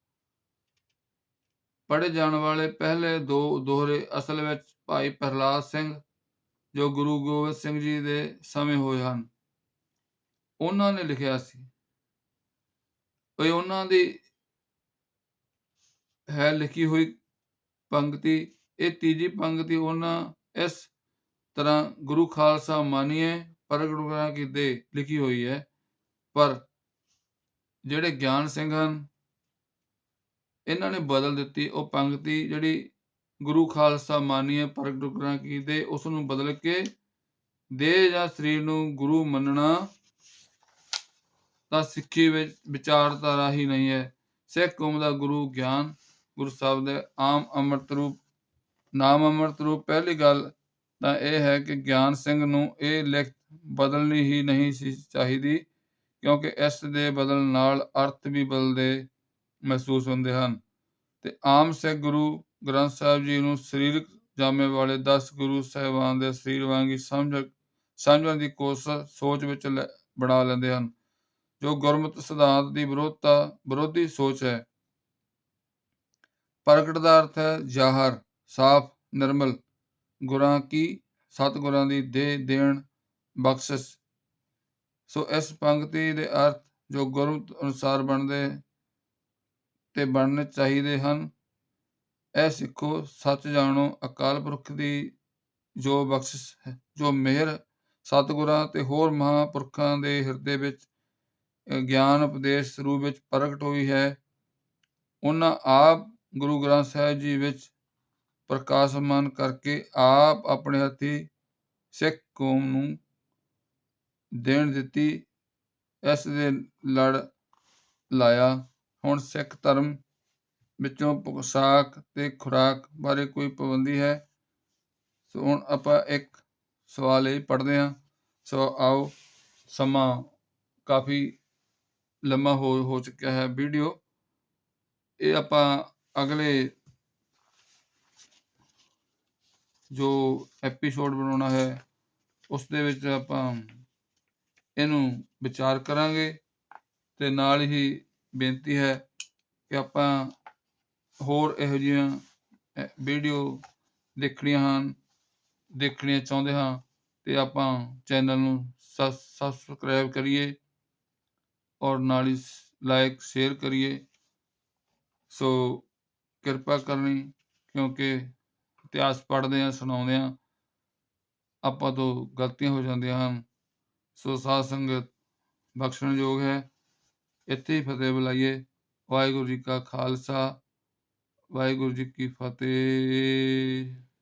ਪੜ੍ਹੇ ਜਾਣ ਵਾਲੇ ਪਹਿਲੇ ਦੋ ਦੋਹਰੇ ਅਸਲ ਵਿੱਚ ਭਾਈ ਪ੍ਰਹਲਾਦ ਸਿੰਘ, ਜੋ ਗੁਰੂ ਗੋਬਿੰਦ ਸਿੰਘ ਜੀ ਦੇ ਸਮੇਂ ਹੋਏ ਹਨ। ਉਹਨਾਂ ਨੇ ਲਿਖਿਆ ਸੀ। ਉਹ ਉਹਨਾਂ ਦੀ ਹੈ ਲਿਖੀ ਹੋਈ ਪੰਕਤੀ, ਇਹ ਤੀਜੀ ਪੰਕਤੀ ਉਹਨਾਂ ਇਸ ਤਰ੍ਹਾਂ ਗੁਰੂ ਖਾਲਸਾ ਮਾਨੀਏ, ਪ੍ਰਗਟ ਹੋਇਆ ਲਿਖੀ ਹੋਈ ਹੈ। ਪਰ ਜਿਹੜੇ ਗਿਆਨ ਸਿੰਘ ਹਨ, ਇਹਨਾਂ ਨੇ ਬਦਲ ਦਿੱਤੀ। ਉਹ ਪੰਕਤੀ ਜਿਹੜੀ ਗੁਰੂ ਖਾਲਸਾ ਮਾਨੀਏ, ਪ੍ਰਗਟ ਹੋਇਆ ਉਸ ਨੂੰ ਬਦਲ ਕੇ ਦੇਹ ਜਾਂ ਸਰੀਰ ਨੂੰ ਗੁਰੂ ਮੰਨਣਾ ਤਾਂ ਸਿੱਖੀ ਵਿੱਚ ਵਿਚਾਰਧਾਰਾ ਹੀ ਨਹੀਂ ਹੈ। ਸਿੱਖ ਕੌਮ ਦਾ ਗੁਰੂ ਗਿਆਨ ਗੁਰੂ ਸਾਹਿਬ ਦੇ ਆਮ ਅੰਮ੍ਰਿਤ ਰੂਪ, ਨਾਮ ਅੰਮ੍ਰਿਤ ਰੂਪ, ਪਹਿਲੀ ਗੱਲ ਤਾਂ ਇਹ ਹੈ ਕਿ ਗਿਆਨ ਸਿੰਘ ਨੂੰ ਇਹ ਲਿਖਤ ਬਦਲਣੀ ਹੀ ਨਹੀਂ ਸੀ ਚਾਹੀਦੀ, ਕਿਉਂਕਿ ਇਸ ਦੇ ਬਦਲਣ ਨਾਲ ਅਰਥ ਵੀ ਬਦਲਦੇ ਮਹਿਸੂਸ ਹੁੰਦੇ ਹਨ। ਤੇ ਆਮ ਸਿੱਖ ਗੁਰੂ ਗ੍ਰੰਥ ਸਾਹਿਬ ਜੀ ਨੂੰ ਸਰੀਰਕ ਜਾਮੇ ਵਾਲੇ 10 ਗੁਰੂ ਸਾਹਿਬਾਨ ਦੇ ਸਰੀਰ ਵਾਂਗੀ ਸਮਝ, ਸਮਝਣ ਦੀ ਕੋਸ਼ਿਸ਼ ਸੋਚ ਵਿੱਚ ਲੈ- ਬਣਾ ਲੈਂਦੇ ਹਨ। ਜੋ ਗੁਰਮਤਿ ਸਿਧਾਂਤ ਦੀ ਵਿਰੋਧਤਾ, ਵਿਰੋਧੀ ਸੋਚ ਹੈ। ਪ੍ਰਗਟ ਦਾ ਅਰਥ ਹੈ ਜ਼ਾਹਰ, ਸਾਫ਼, ਨਿਰਮਲ। ਗੁਰਾਂ ਕੀ? ਸਤਿਗੁਰਾਂ ਦੀ ਦੇ ਦੇਣ ਬਖਸ਼ਿਸ਼। ਸੋ ਇਸ ਪੰਕਤੀ ਦੇ ਅਰਥ ਜੋ ਗੁਰਮਤਿ ਅਨੁਸਾਰ ਬਣਦੇ ਤੇ ਬਣਨੇ ਚਾਹੀਦੇ ਹਨ, ਇਹ ਸਿੱਖੋ, ਸੱਚ ਜਾਣੋ, ਅਕਾਲ ਪੁਰਖ ਦੀ ਜੋ ਬਖਸ਼ਿਸ਼ ਜੋ ਮਿਹਰ ਸਤਿਗੁਰਾਂ ਤੇ ਹੋਰ ਮਹਾਂਪੁਰਖਾਂ ਦੇ ਹਿਰਦੇ ਵਿੱਚ ਗਿਆਨ ਉਪਦੇਸ਼ ਸਰੂਪ ਵਿੱਚ ਪ੍ਰਗਟ ਹੋਈ ਹੈ। ਉਹਨਾਂ ਆਪ ਗੁਰੂ ਗ੍ਰੰਥ ਸਾਹਿਬ ਜੀ ਵਿੱਚ ਪ੍ਰਕਾਸ਼ਮਾਨ ਕਰਕੇ ਆਪ ਆਪਣੇ ਹੱਥੀ ਸਿੱਖ ਕੌਮ ਨੂੰ ਦੇਣ ਦਿੱਤੀ। ਇਸ ਦੇ ਲੜ ਲਾਇਆ। ਹੁਣ ਸਿੱਖ ਧਰਮ ਵਿੱਚੋਂ ਪੋਸ਼ਾਕ ਤੇ ਖੁਰਾਕ ਬਾਰੇ ਕੋਈ ਪਾਬੰਦੀ ਹੈ? ਸੋ ਹੁਣ ਆਪਾਂ ਇੱਕ ਸਵਾਲ ਇਹ ਪੜ੍ਹਦੇ ਹਾਂ। ਸੋ ਆਓ ਸਮਾਂ ਕਾਫੀ ਲੰਮਾ ਹੋ ਹੋ ਚੁੱਕਿਆ ਹੈ ਵੀਡੀਓ। ਇਹ ਆਪਾਂ ਅਗਲੇ ਜੋ ਐਪੀਸੋਡ ਬਣਾਉਣਾ ਹੈ, ਉਸ ਦੇ ਵਿੱਚ ਆਪਾਂ ਇਹਨੂੰ ਵਿਚਾਰ ਕਰਾਂਗੇ ਤੇ ਨਾਲ ਹੀ ਬੇਨਤੀ ਹੈ ਕਿ ਆਪਾਂ ਹੋਰ ਇਹੋ ਜਿਹੀਆਂ ਵੀਡੀਓ ਦੇਖਣੀਆਂ ਹਨ, ਦੇਖਣੀਆਂ ਚਾਹੁੰਦੇ ਹਾਂ ਤੇ ਆਪਾਂ ਚੈਨਲ ਨੂੰ ਸਬਸਕ੍ਰਾਈਬ ਕਰੀਏ। ਔਰ ਨਾਲ ਹੀ ਲਾਇਕ ਸ਼ੇਅਰ ਕਰੀਏ। ਸੋ ਕਿਰਪਾ ਕਰਨੀ, ਕਿਉਂਕਿ ਇਤਿਹਾਸ ਪੜ੍ਹਦੇ ਆ ਸੁਣਾਉਂਦੇ ਆ ਆਪਾਂ ਤੋਂ ਗਲਤੀਆਂ ਹੋ ਜਾਂਦੀਆਂ ਹਨ। ਸੋ ਸਾਧ ਸੰਗਤ ਬਖਸ਼ਣਯੋਗ ਹੈ। ਇੱਥੇ ਹੀ ਫਤਿਹ ਬੁਲਾਈਏ। ਵਾਹਿਗੁਰੂ ਜੀ ਕਾ ਖਾਲਸਾ, ਵਾਹਿਗੁਰੂ ਜੀ ਕੀ ਫਤਿਹ।